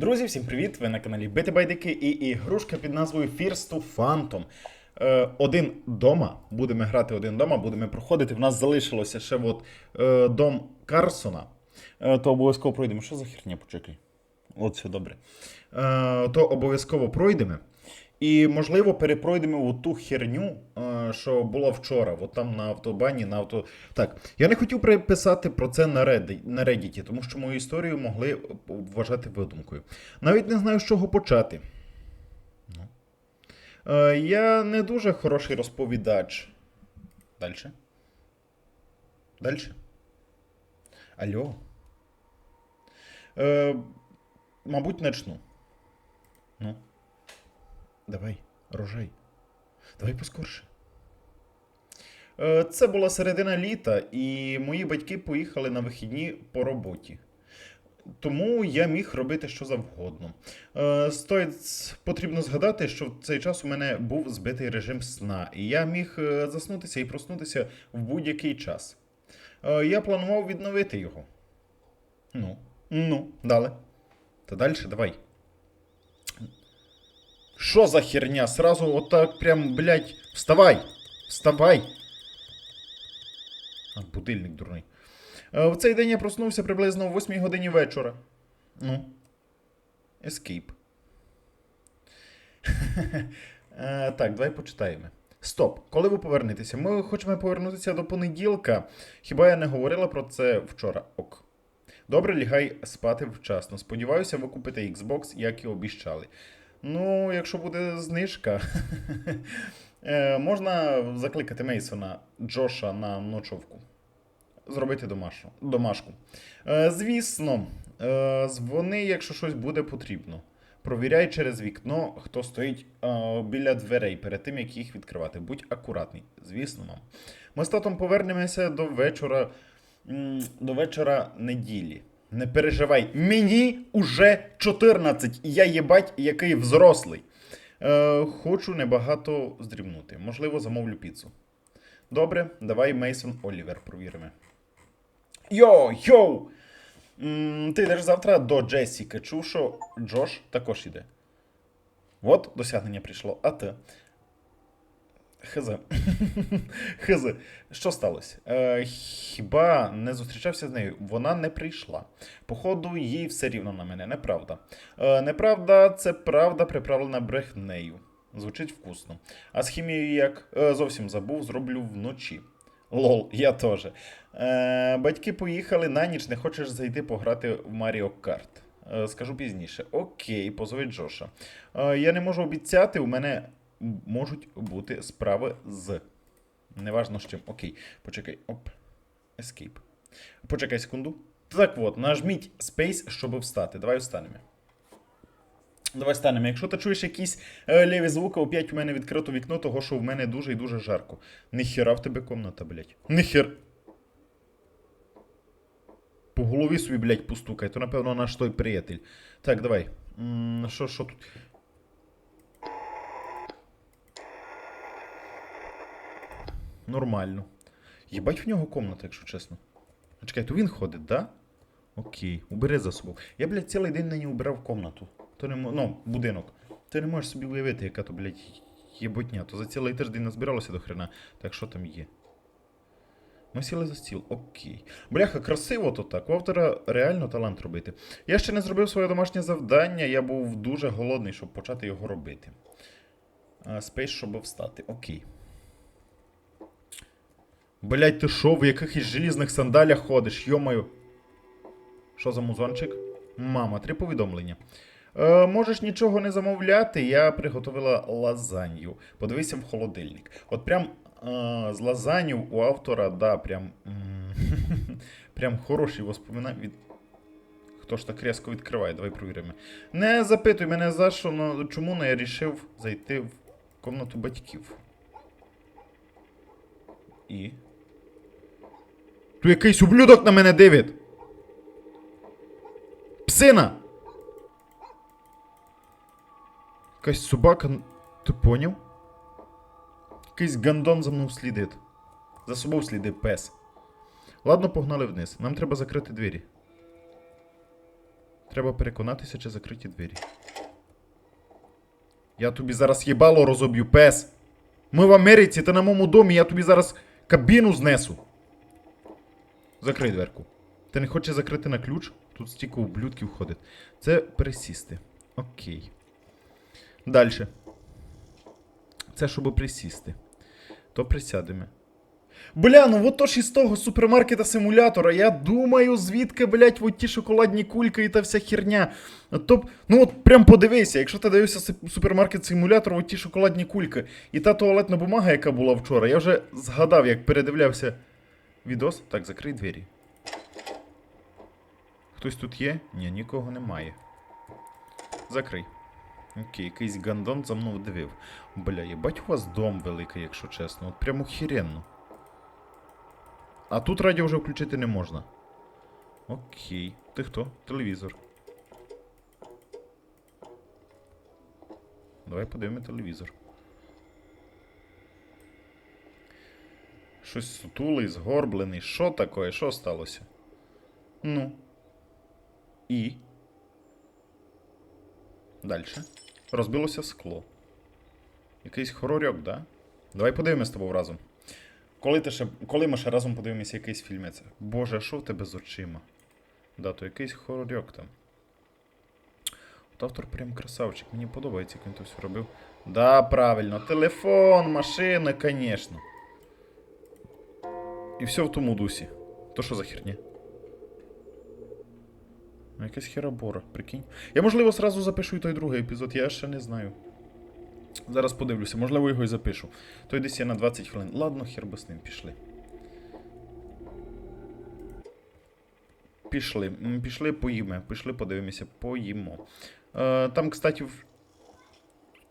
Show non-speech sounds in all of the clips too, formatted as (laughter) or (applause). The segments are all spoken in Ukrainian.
Друзі, всім привіт! Ви на каналі Бити Байдики і ігрушка під назвою First to Phantom. Е, один дома. Будемо грати один дома, будемо проходити. В нас залишилося ще от, е, дом Карсона. Е, то обов'язково пройдемо. Що за херня, почекай. От все добре. То обов'язково пройдемо. І, можливо, перепройдемо от ту херню, е, що було вчора, от там на автобані, на авто. Так, я не хотів писати про це на Reddit, тому що мою історію могли вважати видумкою. Навіть не знаю, з чого почати. Ну. Е, я не дуже хороший розповідач. Дальше. Дальше. Алло. Е, мабуть, начну. Ну. Давай, рожай. Давай поскорше. Е, Це була середина літа, і мої батьки поїхали на вихідні по роботі. Тому я міг робити що завгодно. Е, Стоїть потрібно згадати, що в цей час у мене був збитий режим сна, і я міг е, заснутися і проснутися в будь-який час. Я планував відновити його. Ну, ну, далі. Та далі давай. Що за херня? Сразу отак прям, блядь, вставай! Вставай! А, будильник дурний. Е, В цей день я проснувся приблизно о 8 годині вечора. Ну. Escape. (laughs) Е, Так, давай почитаємо. Стоп, коли ви повернетеся? Ми хочемо повернутися до понеділка. Хіба я не говорила про це вчора? Ок. Добре, лягай спати вчасно. Сподіваюся, ви купите Xbox, як і обіщали. Ну, якщо буде знижка, (laughs) е, можна закликати Мейсона Джоша на ночовку. Зробити домашку. Е, Звісно, е, дзвони, якщо щось буде потрібно. Провіряй через вікно, хто стоїть е, біля дверей перед тим, як їх відкривати. Будь акуратний. Звісно, мам. Ми з татом повернемося до вечора, до вечора неділі. Не переживай, мені уже 14, і я єбать, який взрослий. Е, хочу небагато здрібнути. Можливо, замовлю піцу. Добре, давай Мейсон Олівер провіримо. Йо, йоу! Ти йдеш завтра до Джесіки. Чув, що Джош також іде. От досягнення прийшло. А ти? Хз. (laughs) Хз. Що сталося? Е, хіба не зустрічався з нею? Вона не прийшла. Походу, їй все рівно на мене, неправда. Е, неправда, це правда, приправлена брехнею. Звучить вкусно. А з хімією як е, зовсім забув, зроблю вночі. Лол, я теж. Е, батьки поїхали на ніч, не хочеш зайти пограти в Маріо Карт. Е, скажу пізніше. Окей, позови Джоша. Е, я не можу обіцяти, у мене можуть бути справи з. Неважно з чим. Окей, почекай. Оп. Escape. Почекай секунду. Так от, нажміть Space, щоб встати. Давай встанемо. Давай станемо. Якщо ти чуєш якісь е, ліві звуки, опять у мене відкрито вікно, того що в мене дуже і дуже жарко. Ніхера в тебе комната, блядь. Ніхер. По голові собі, блядь, постукай, то напевно наш той приятель. Так, давай. Що, що тут? Нормально. Єбать в нього комната, якщо чесно. А Чекай, то він ходить, да? Окей, убери за собою. Я, блядь, цілий день нині убирав комнату. То не мо... Ну, будинок. Ти не можеш собі уявити, яка то, блядь, єботня. То за цілий тиждень назбиралося до хрена. Так що там є? Ми сіли за стіл, окей. Бляха, красиво то так. У автора реально талант робити. Я ще не зробив своє домашнє завдання, я був дуже голодний, щоб почати його робити. Спейс, щоб встати. Окей. Блять, ти що, в якихось желізних сандалях ходиш, йомаю. Що за музончик? Мама, три повідомлення. Е, можеш нічого не замовляти, я приготувала лазанью. Подивися в холодильник. От прям е, з лазанью у автора, да, прям. (laughs) прям хороші воспоминання від. Хто ж так різко відкриває? Давай провіримо. Не запитуй мене за що, но чому не я рішив зайти в комнату батьків. І. Тут якийсь ублюдок на мене дивить. Псина! Якась собака. Ти поняв? Якийсь гандон за мною слідить. За собою слідить пес. Ладно, погнали вниз. Нам треба закрити двері. Треба переконатися, чи закриті двері. Я тобі зараз їбало розоб'ю, пес. Ми в Америці, ти на моєму домі, я тобі зараз кабіну знесу. Закрий дверку. Ти не хочеш закрити на ключ? Тут стільки ублюдків ходить. Це пересісти. Окей. Далі. Це щоб присісти. То присядемо. Бля, ну от то ж із того супермаркета симулятора. Я думаю, звідки, блять, от ті шоколадні кульки і та вся херня. То, ну от прям подивися, якщо ти дивився супермаркет симулятор, от ті шоколадні кульки. І та туалетна бумага, яка була вчора, я вже згадав, як передивлявся відос. Так, закрий двері. Хтось тут є? Ні, нікого немає. Закрий. Окей, якийсь гандон за мною дивив. Бля, їбать у вас дом великий, якщо чесно. От прямо хіренно. А тут радіо вже включити не можна. Окей. Ти хто? Телевізор. Давай подивимо телевізор. Щось сутулий, згорблений. Що таке? Що сталося? Ну. І. Дальше. Розбилося скло. Якийсь хорорьок, да? Давай подивимось з тобою разом. Коли, ти ще, коли ми ще разом подивимося якийсь фільмець? Боже, а що в тебе з очима? Да, то якийсь хорорьок там. От автор прям красавчик. Мені подобається, як він то все робив. Да, правильно. Телефон, машина, звісно. І все в тому дусі. То що за херня? Ну, Якась херабора, прикинь. Я, можливо, зразу запишу і той другий епізод, я ще не знаю. Зараз подивлюся, можливо, його і запишу. Той десь є на 20 хвилин. Ладно, хер би з ним пішли. Пішли. Пішли поїмо. Пішли, подивимося, поїмо. Е, там, кстати, в...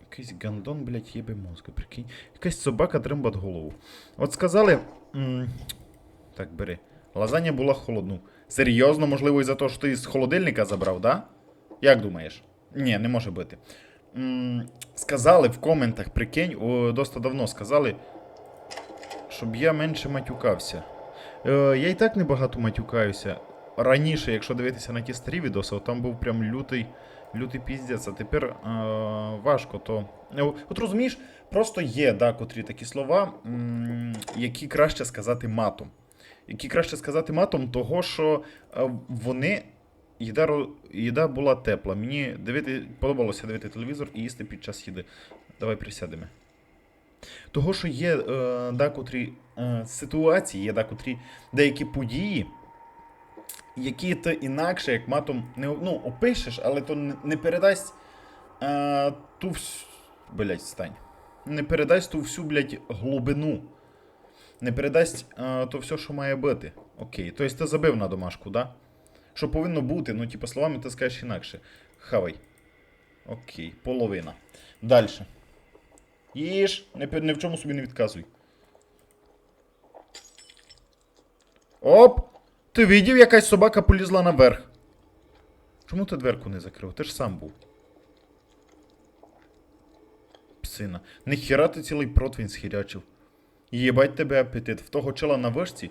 якийсь гандон, блядь, їбе мозка, прикинь. Якась собака тримбат голову. От сказали. Так, бери. Лазання була холодну. Серйозно, можливо, із-за того, що ти з холодильника забрав, да? Як думаєш? Ні, не може бути. М, сказали в коментах, прикинь, о, досить давно сказали, щоб я менше матюкався. Е, я і так небагато матюкаюся. Раніше, якщо дивитися на ті старі відоси, там був прям лютий, лютий піздець, а тепер е, важко. То... Е, От розумієш, просто є да, котрі такі слова, які краще сказати матом. Які краще сказати матом, того що е, вони їда, їда була тепла. Мені дивити, подобалося дивити телевізор і їсти під час їди. Давай присядемо. Того, що є е, декотрі е, ситуації, є декотрі деякі події, які ти інакше, як матом, не ну, опишеш, але то не передасть е, ту всю. Блять, стань. Не передасть ту всю, блять, глибину. Не передасть е, то все, що має бути. Окей. Тобто ти забив на домашку, да? Що повинно бути, ну, типу, словами ти скажеш інакше. Хавай. Окей, половина. Далі. Їж, не, ні в чому собі не відказуй. Оп! Ти видів, якась собака полізла наверх. Чому ти дверку не закрив? Ти ж сам був. Псина. Ніхіра ти цілий противень схірячив. Єбать тебе апетит. В того чела на вишці.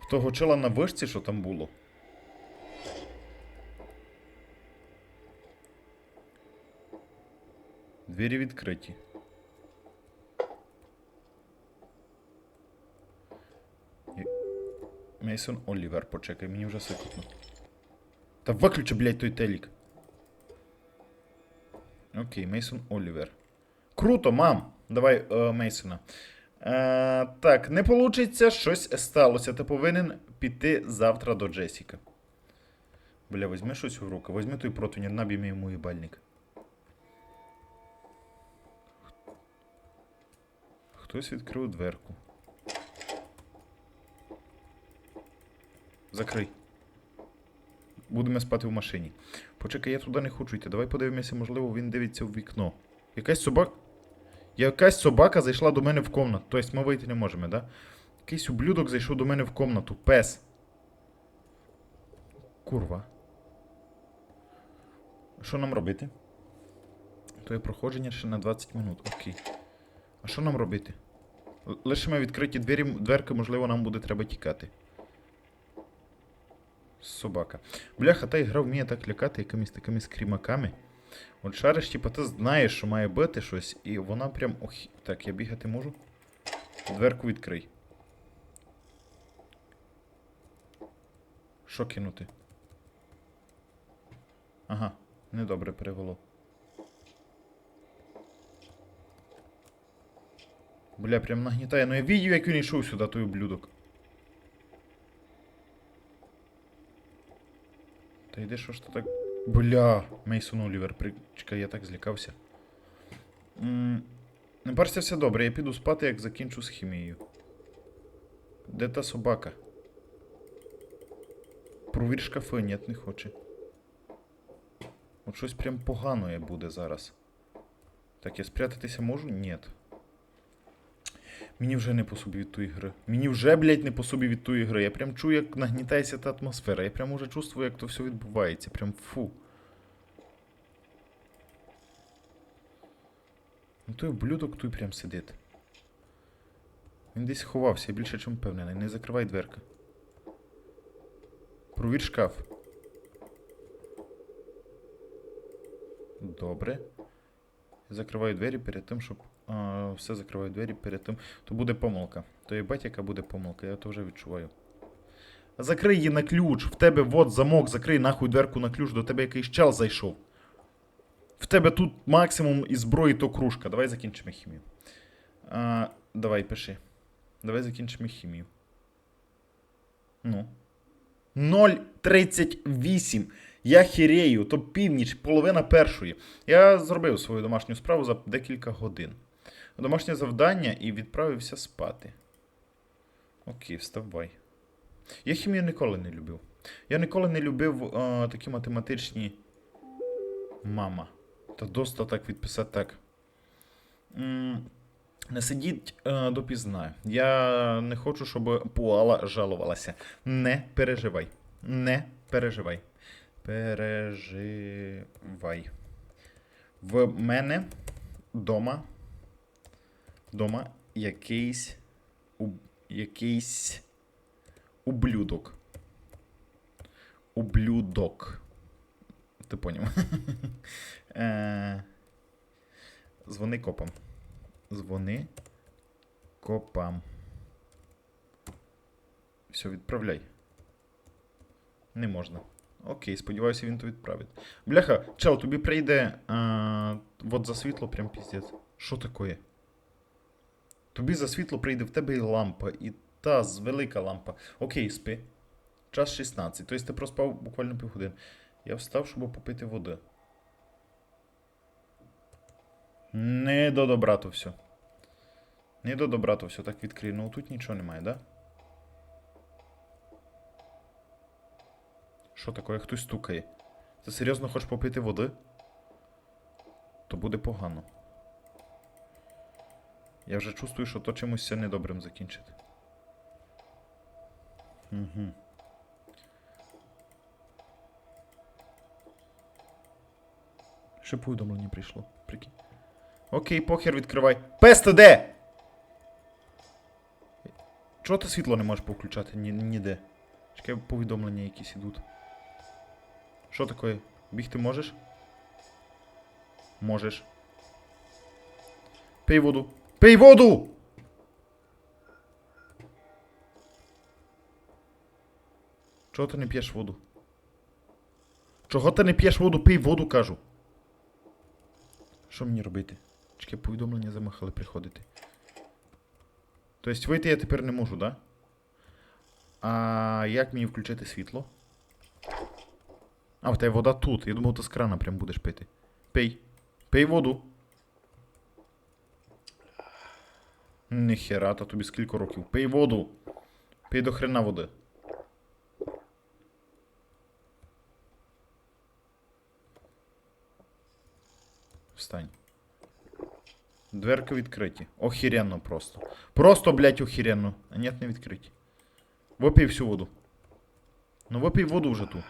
В того чела на вишці, що там було. Двері відкриті. Мейсон Олівер, почекай, мені вже сикотно. Та виключи, блядь, той телек. Окей, Мейсон Олівер. Круто, мам! Давай е, Мейсона. Е, так, не получиться, щось сталося. Ти повинен піти завтра до Джесіка. Бля, візьми щось в руки, візьми той противень, набій мій йому їбальник. Хтось відкрив дверку. Закрий. Будемо спати в машині. Почекай, я туди не хочу йти. Давай подивимося, можливо, він дивиться в вікно. Якась собака. Якась собака зайшла до мене в комнату. Тобто ми вийти не можемо, да? Якийсь ублюдок зайшов до мене в комнату. Пес. Курва. Що нам робити? То є проходження ще на 20 минут. Окей. А що нам робити? Л- Лишимо відкриті двері, дверки, можливо, нам буде треба тікати. Собака. Бляха, та ігра вміє так лякати якимись такими скрімаками. От шариш, типу, ти знаєш, що має бути щось, і вона прям. Ох, так, я бігати можу. Дверку відкрий. Що кинути? Ага, недобре перевело. Бля, прям нагнітає. Ну я відео, як він йшов сюди, той ублюдок. Та йди, що ж ти так. Бля, Мейсон Олівер, при... чекай, я так злякався. М, Не парся все добре, я піду спати, як закінчу з хімією. Де та собака? Провір шкафи, ні, не хоче. От щось прям погано буде зараз. Так, я спрятатися можу? Ні. Мені вже не по собі від тої гри. Мені вже, блядь, не по собі від тої гри. Я прям чую, як нагнітається та атмосфера. Я прям уже чувствую, як то все відбувається. Прям фу. Ну той ублюдок той прям сидить. Він десь ховався, я більше чим впевнений. Не закривай дверка. Провір шкаф. Добре. Закриваю двері перед тим, щоб. Все закриваю двері перед тим. То буде помилка. То є бать, яка буде помилка, я то вже відчуваю. Закрий її на ключ. В тебе вот замок, закрий нахуй дверку на ключ, до тебе якийсь чел зайшов. В тебе тут максимум із зброї то кружка. Давай закінчимо хімію. А, давай, пиши. Давай закінчимо хімію. Ну. 0,38. Я хірею, то північ, половина першої. Я зробив свою домашню справу за декілька годин. Домашнє завдання і відправився спати. Окей, вставай. Я хімію ніколи не любив. Я ніколи не любив е, такі математичні. Мама. Та доста так відписати так. М, Не сидіть е, допізна. Я не хочу, щоб Пуала жалувалася. Не переживай. Не переживай. Переживай. В мене дома. Дома якийсь. уб- якийсь. Ублюдок. Ублюдок. Ти поняв? (laughs) Е, Дзвони копам. Дзвони копам. Все, відправляй. Не можна. Окей, сподіваюся, він то відправить. Бляха, чел, тобі прийде. А, вот за світло прям піздець. Що таке? Тобі за світло прийде в тебе і лампа, і та з велика лампа. Окей, спи. Час 16. Тобто ти проспав буквально півгодини. Я встав, щоб попити води. Не до добра то все. Не до добра то все. Так відкрию. Ну тут нічого немає, да? Що таке? Хтось стукає. Ти серйозно хочеш попити води? То буде погано. Я вже чувствую, що то чимось недобрим закінчить. Угу. Ще повідомлення прийшло. Прикинь. Окей, похер відкривай. Пес ти де? Чого ти світло не можеш повключати? Ні, ніде. Чекай, повідомлення якісь ідуть. Що таке? Бігти можеш? Можеш. Пий воду. Пий воду! Чого ти не п'єш воду? Чого ти не п'єш воду? Пий воду, кажу. Що мені робити? Чекай, повідомлення замахали приходити. Тобто вийти я тепер не можу, да? А як мені включити світло? А, в тебе вода тут. Я думав, ти з крана прям будеш пити. Пий. Пий воду. Ніхера, та тобі скільки років. Пий воду. Пий до хрена води. Встань. Дверки відкриті. Охеренно просто. Просто, блядь, охеренно. А нет, не відкриті. Випий всю воду. Ну випий воду вже ту.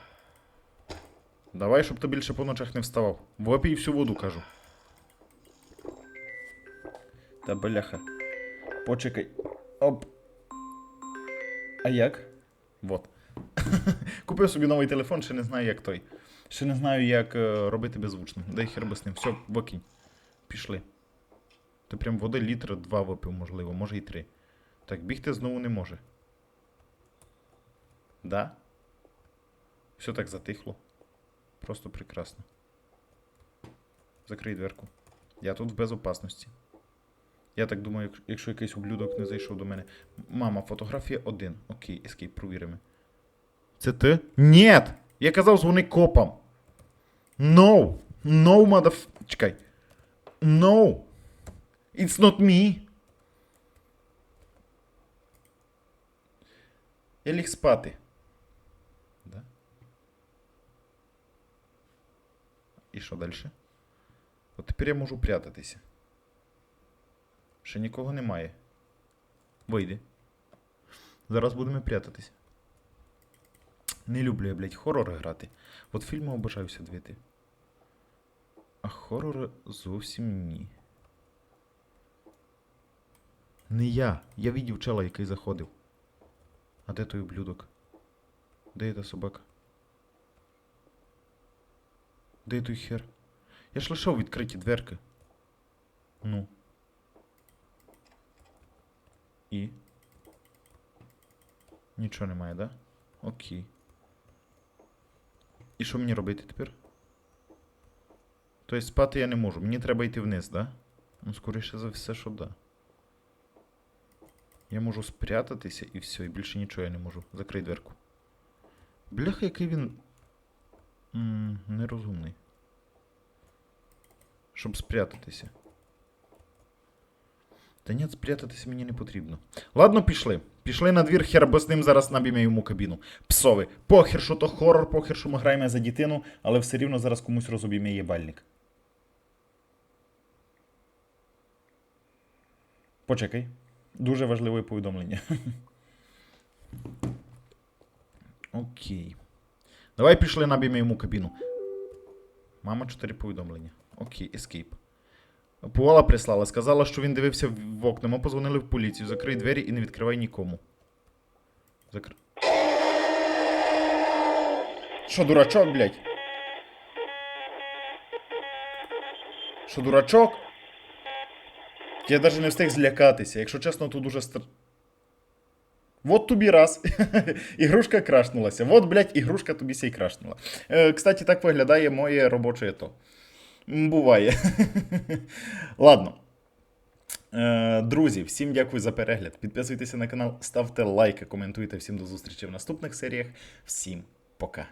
Давай, щоб ти більше по ночах не вставав. Випий всю воду, кажу. Та бляха. Почекай. Оп. А як? Вот. (laughs) Купив собі новий телефон, ще не знаю, як той. Ще не знаю, як е, робити беззвучно. Дай хер би з ним. Все, викинь. Пішли. Ти прям води літр два випив, можливо, може і три. Так, бігти знову не може. Да? Все так затихло. Просто прекрасно. Закрий дверку. Я тут в безопасності. Я так думаю, якщо якийсь ублюдок не зайшов до мене. Мама, фотографія один. Окей, ескейп, провіримо. Це ти? Нєт! Я казав, дзвони копам. No! No, motherf... Чекай. No! It's not me! Я ліг спати. Да? І що далі? От тепер я можу прятатися. Ще нікого немає. Вийди. Зараз будемо прятатися. Не люблю я, блядь, хорори грати. От фільми обожаюся дивити. А хорори зовсім ні. Не я. Я відів чела, який заходив. А де той ублюдок? Де та собака? Де той хер? Я ж лишав відкриті дверки. Ну. І. Нічого немає, да? Окей. І що мені робити тепер? Тобто спати я не можу. Мені треба йти вниз, да? Ну, скоріше за все, що да. Я можу спрятатися і все, і більше нічого я не можу. Закрий дверку. Бляха, який він. м нерозумний. Щоб спрятатися. Та ні, спрятатися мені не потрібно. Ладно, пішли. Пішли на двір, хер би з ним зараз наб'ємо йому кабіну. Псові. Похер, що то хорор, похер, що ми граємо за дітину, але все рівно зараз комусь розоб'ємо єбальник. Почекай. Дуже важливе повідомлення. (laughs) Окей. Давай пішли наб'ємо йому кабіну. Мама, чотири повідомлення. Окей, escape. Пуала прислала, сказала, що він дивився в в окна. Ми позвонили в поліцію. Закрий двері і не відкривай нікому. Закр... Що, дурачок, блядь? Що, дурачок? Я навіть не встиг злякатися. Якщо чесно, то дуже стр... Вот тобі раз. (laughs) ігрушка крашнулася. Вот, блядь, ігрушка тобі сей крашнула. Е, кстати, так виглядає моє робоче то. Буває. (laughs) Ладно. Е, друзі, всім дякую за перегляд. Підписуйтеся на канал, ставте лайки, коментуйте. Всім до зустрічі в наступних серіях. Всім пока.